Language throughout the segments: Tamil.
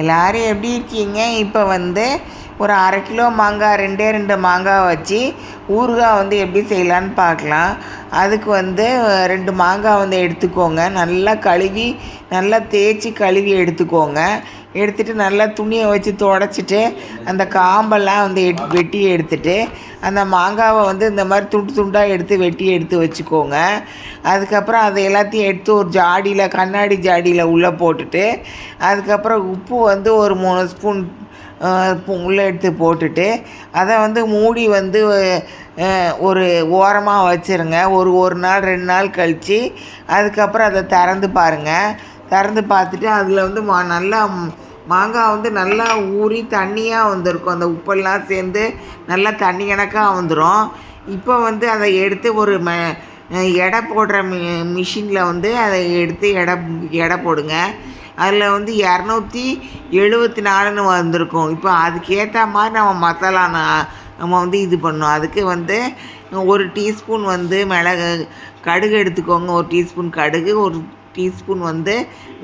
எல்லாரும் எப்படி இருக்கீங்க? இப்போ வந்து ஒரு அரை கிலோ மாங்காய் ரெண்டே ரெண்டு மாங்காய் வச்சு ஊறுகாய் வந்து எப்படி செய்யலான்னு பார்க்கலாம். அதுக்கு வந்து ரெண்டு மாங்காய் வந்து எடுத்துக்கோங்க. நல்லா கழுவி நல்லா தேய்ச்சி கழுவி எடுத்துக்கோங்க. எடுத்துட்டு நல்லா துணியை வச்சு துடைச்சிட்டு அந்த காம்பெல்லாம் வந்து எட் வெட்டி எடுத்துட்டு அந்த மாங்காவை வந்து இந்த மாதிரி துண்டு துண்டாக எடுத்து வெட்டி எடுத்து வச்சுக்கோங்க. அதுக்கப்புறம் அதை எல்லாத்தையும் எடுத்து ஒரு ஜாடியில் கண்ணாடி ஜாடியில் உள்ளே போட்டுட்டு அதுக்கப்புறம் உப்பு வந்து ஒரு மூணு ஸ்பூன் உள்ளே எடுத்து போட்டுட்டு அதை வந்து மூடி வந்து ஒரு ஓரமாக வச்சுருங்க. ஒரு ஒரு நாள் ரெண்டு நாள் கழித்து அதுக்கப்புறம் அதை திறந்து பாருங்கள் திறந்து பார்த்துட்டு அதில் வந்து மா நல்லா மாங்காய் வந்து நல்லா ஊறி தண்ணியாக வந்திருக்கும். அந்த உப்பெல்லாம் சேர்ந்து நல்லா தண்ணி கணக்காக வந்துடும் இப்போ வந்து அதை எடுத்து ஒரு ம எடை போடுற மி மிஷினில் வந்து அதை எடுத்து எடை எடை போடுங்க. அதில் வந்து இரநூத்தி எழுபத்தி நாலுன்னு வந்திருக்கும். இப்போ அதுக்கேற்ற மாதிரி நம்ம மசாலா நம்ம வந்து இது பண்ணோம் அதுக்கு வந்து ஒரு டீஸ்பூன் வந்து மிளகு கடுகு எடுத்துக்கோங்க. ஒரு டீஸ்பூன் கடுகு ஒரு டீஸ்பூன் வந்து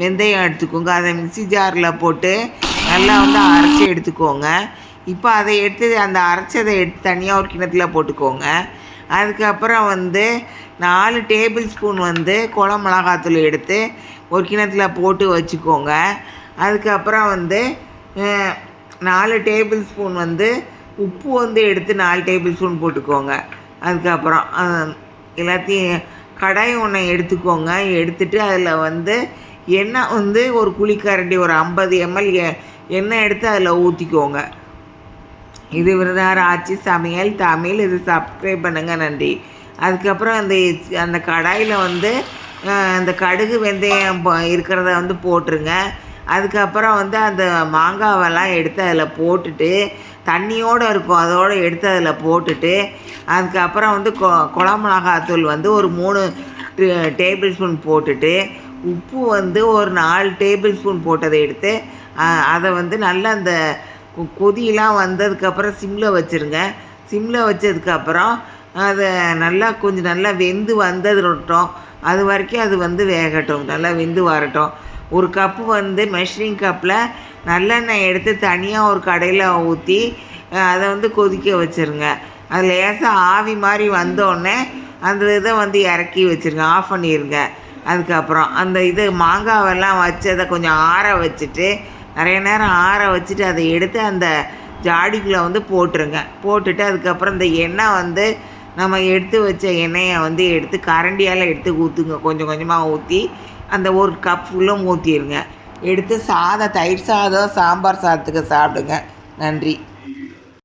வெந்தயம் எடுத்துக்கோங்க. அதை மிக்ஸி ஜாரில் போட்டு நல்லா வந்து அரைச்சி எடுத்துக்கோங்க. இப்போ அதை எடுத்து அந்த அரைச்சதை எடுத்து தனியாக ஒரு கிணத்துல போட்டுக்கோங்க. அதுக்கப்புறம் வந்து நாலு டேபிள் ஸ்பூன் வந்து குளம் மிளகாத்தூள் எடுத்து ஒரு கிணத்துல போட்டு வச்சுக்கோங்க. அதுக்கப்புறம் வந்து நாலு டேபிள் ஸ்பூன் வந்து உப்பு வந்து எடுத்து நாலு டேபிள் ஸ்பூன் போட்டுக்கோங்க. அதுக்கப்புறம் எல்லாத்தையும் கடாய் ஒன்று எடுத்துக்கோங்க. எடுத்துட்டு அதில் வந்து எண்ணெய் வந்து ஒரு குழிக்கரண்டி ஒரு ஐம்பது எம்எல் எண்ணெய் எடுத்து அதில் ஊற்றிக்கோங்க இது விருதார் ஆட்சி சமையல் தமிழ் இது சப்ஸ்கிரைப் பண்ணுங்கள் நன்றி. அதுக்கப்புறம் அந்த அந்த கடாயில் வந்து அந்த கடுகு வெந்தயம் இருக்கிறத வந்து போட்டுருங்க. அதுக்கப்புறம் வந்து அந்த மாங்காவெல்லாம் எடுத்து அதில் போட்டுட்டு தண்ணியோடு இருக்கும் அதோடு எடுத்து அதில் போட்டுட்டு அதுக்கப்புறம் வந்து கொ குழம்பு மிளகாத்தூள் வந்து ஒரு மூணு டேபிள் ஸ்பூன் போட்டுட்டு உப்பு வந்து ஒரு நாலு டேபிள் ஸ்பூன் போட்டதை எடுத்து அதை வந்து நல்லா அந்த கொ- கொதியெலாம் வந்ததுக்கப்புறம் சிம்மில் வச்சுருங்க. சிம்மில் வச்சதுக்கப்புறம் அதை நல்லா கொஞ்சம் நல்லா வெந்து வந்ததுட்டும் அது வரைக்கும் அது வந்து வேகட்டும் நல்லா வெந்து வரட்டும். ஒரு கப்பு வந்து மெஷரிங் கப்பில் நல்லெண்ணெய் எடுத்து தனியாக ஒரு கடையில் ஊற்றி அதை வந்து கொதிக்க வச்சுருங்க. அது லேசாக ஆவி மாதிரி வந்தோடனே அந்த இதை வந்து இறக்கி வச்சுருங்க. ஆஃப் பண்ணிடுங்க அதுக்கப்புறம் அந்த இது மாங்காவெல்லாம் வச்சு அதை கொஞ்சம் ஆற வச்சுட்டு நிறைய நேரம் ஆற வச்சுட்டு அதை எடுத்து அந்த ஜாடிக்குள்ளே வந்து போட்டுருங்க. போட்டுட்டு அதுக்கப்புறம் இந்த எண்ணெய் வந்து நம்ம எடுத்து வச்ச எண்ணெயை வந்து எடுத்து கரண்டியால் எடுத்து ஊற்றுங்க கொஞ்சம் கொஞ்சமாக ஊற்றி அந்த ஒரு கப் ஃபுல்லும் ஊற்றிடுங்க எடுத்து சாதம் தயிர் சாதம் சாம்பார் சாதத்துக்கு சாப்பிடுங்க. நன்றி.